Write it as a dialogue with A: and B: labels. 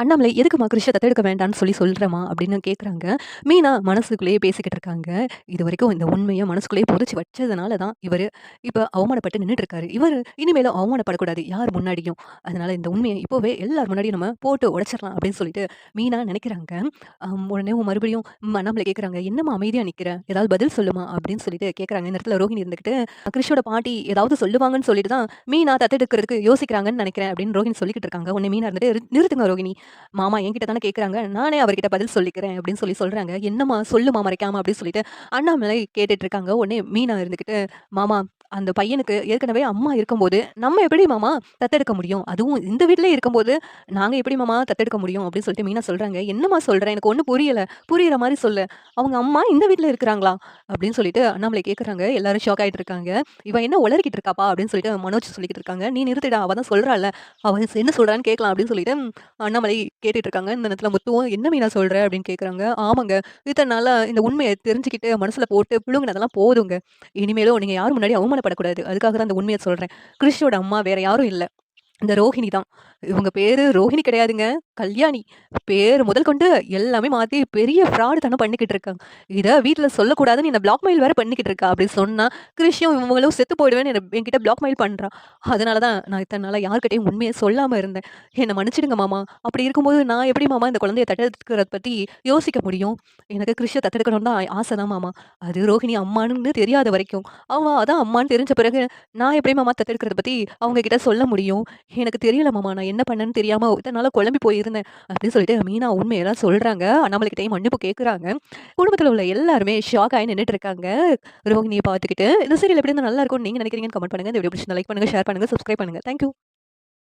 A: அண்ணாமலை எதுக்குமா கிருஷ்ண தத்தெடுக்க வேண்டாம்னு சொல்லி சொல்கிறேம்மா அப்படின்னு கேட்குறாங்க மீனா மனசுக்குள்ளேயே பேசிக்கிட்டு இருக்காங்க. இது வரைக்கும் இந்த உண்மையை மனசுக்குள்ளேயே புதைச்சி வச்சதுனால தான் இவர் இப்போ அவமானப்பட்டு நின்றுட்டு இருக்காரு. இவர் இனிமேலும் அவமானப்படக்கூடாது யார் முன்னாடியும். அதனால இந்த உண்மையை இப்போவே எல்லார் முன்னாடியும் நம்ம போட்டு உடைச்சிடலாம் அப்படின்னு சொல்லிட்டு மீனா நினைக்கிறாங்க. உடனே மறுபடியும் அண்ணாமலை கேட்குறாங்க என்னம்மா அமைதியாக நிற்கிற ஏதாவது பதில் சொல்லுமா? அப்படின்னு சொல்லிட்டு கேட்குறாங்க இந்த இடத்துல ரோஹிணி இருந்துக்கிட்டு கிருஷ்ணோட பாட்டி ஏதாவது சொல்லுவாங்கன்னு சொல்லிட்டு தான் மீனா தத்தெடுக்கிறதுக்கு யோசிக்கிறாங்கன்னு நினைக்கிறேன் அப்படின்னு ரோஹிணி சொல்லிக்கிட்டு இருக்காங்க. உன்னை மீனா இருந்துட்டு நிறுத்துங்க ரோஹிணி. மாமா என்கிட்ட தானே கேட்குறாங்க நானே அவர்கிட்ட பதில் சொல்லிக்கிறேன் அப்படின்னு சொல்லி சொல்கிறாங்க என்னம்மா சொல்லுமா மறைக்காம அப்படின்னு சொல்லிட்டு அண்ணாமலை கேட்டுட்டு இருக்காங்க. உடனே மீனா இருந்துக்கிட்டு மாமா அந்த பையனுக்கு ஏற்கனவே அம்மா இருக்கும்போது நம்ம எப்படி மாமா தத்தெடுக்க முடியும்? அதுவும் இந்த வீட்டிலே இருக்கும்போது நாங்கள் எப்படி மாமா தத்தெடுக்க முடியும்? அப்படின்னு சொல்லிட்டு மீனா சொல்கிறாங்க என்னம்மா சொல்கிறேன் எனக்கு ஒன்றும் புரியலை. புரியுற மாதிரி சொல்லு. அவங்க அம்மா இந்த வீட்டில் இருக்கிறாங்களா? அப்படின்னு சொல்லிட்டு அண்ணாமலை கேட்குறாங்க எல்லாரும் ஷாக் ஆகிட்டு இருக்காங்க. இவன் என்ன உளறிக்கிட்டு இருக்காப்பா? அப்படின்னு சொல்லிட்டு மனோஜ் சொல்லிக்கிட்டு இருக்காங்க. நீ நிறுத்திடா. அவள் தான் சொல்கிறாள் அவன் என்ன சொல்கிறான்னு கேட்கலாம். அப்படின்னு சொல்லிட்டு அண்ணாமலை கேட்டுட்டு இருக்காங்க. இந்த நேரத்தில் முத்துவும் என்ன மீனா சொல்கிற அப்படின்னு கேட்குறாங்க ஆமாங்க. இத்தனை நாளாக இந்த உண்மையை தெரிஞ்சுக்கிட்டு மனசில் போட்டு புழுங்கினதெல்லாம் போதுங்க. இனிமேலும் நீங்கள் யார் முன்னாடி அவமானப்படக்கூடாது அதுக்காக தான் அந்த உண்மையை சொல்கிறேன் கிறிஷோட அம்மா வேற யாரும் இல்லை. இந்த ரோஹிணி தான். இவங்க பேரு ரோஹிணி கிடையாதுங்க. கல்யாணி. பேர் முதல் கொண்டு எல்லாமே மாற்றி பெரிய ஃப்ராடு தானே பண்ணிக்கிட்டு இருக்காங்க இதை வீட்டில் சொல்லக்கூடாதுன்னு என்ன பிளாக்மெயில் வேற பண்ணிக்கிட்டு இருக்கா. அப்படி சொன்னால் கிருஷ்யும் இவங்களும் செத்து போயிடுவேன்னு என்ன என்கிட்ட பிளாக்மெயில் பண்ணுறான் அதனால தான் நான் இத்தனை நாளாக யார்கிட்டையும் உண்மையை சொல்லாமல் இருந்தேன். என்னை மன்னிச்சிடுங்க மாமா. அப்படி இருக்கும்போது நான் எப்படி மாமா இந்த குழந்தைய தட்டெடுக்கிறத பற்றி யோசிக்க முடியும்? எனக்கு கிருஷ்ண தத்தெடுக்கணும் தான் ஆசை தான் மாமா. அது ரோஹிணி அம்மானு தெரியாத வரைக்கும். அவன் அதான் அம்மான்னு தெரிஞ்ச பிறகு நான் எப்படி மாமா தத்தெடுக்கிறத பற்றி அவங்க கிட்ட சொல்ல முடியும்? எனக்கு தெரியல மாமா. நான் என்ன பண்ணேன்னு தெரியாமல் இதனால் குழம்பி போயிருந்தேன். அப்படின்னு சொல்லிட்டு மீனா உண்மையெல்லாம் சொல்கிறாங்க அண்ணாமலைக்கிட்டையும் மன்னிப்பு கேட்குறாங்க குடும்பத்தில் உள்ள எல்லாருமே ஷாக் ஆகி நின்றுட்டு இருக்காங்க. ரோஹினியை பார்த்துக்கிட்டு இந்த சீரியல் எப்படி இருந்தால் நல்லா இருக்கும்னு நீங்கள் நினைக்கிறீங்கன்னு கமெண்ட் பண்ணுங்கள் இந்த வீடியோ பிடிச்சி லைக் பண்ணுங்கள் ஷேர் பண்ணுங்கள் சப்ஸ்கிரைப் பண்ணுங்கள் தேங்க்யூ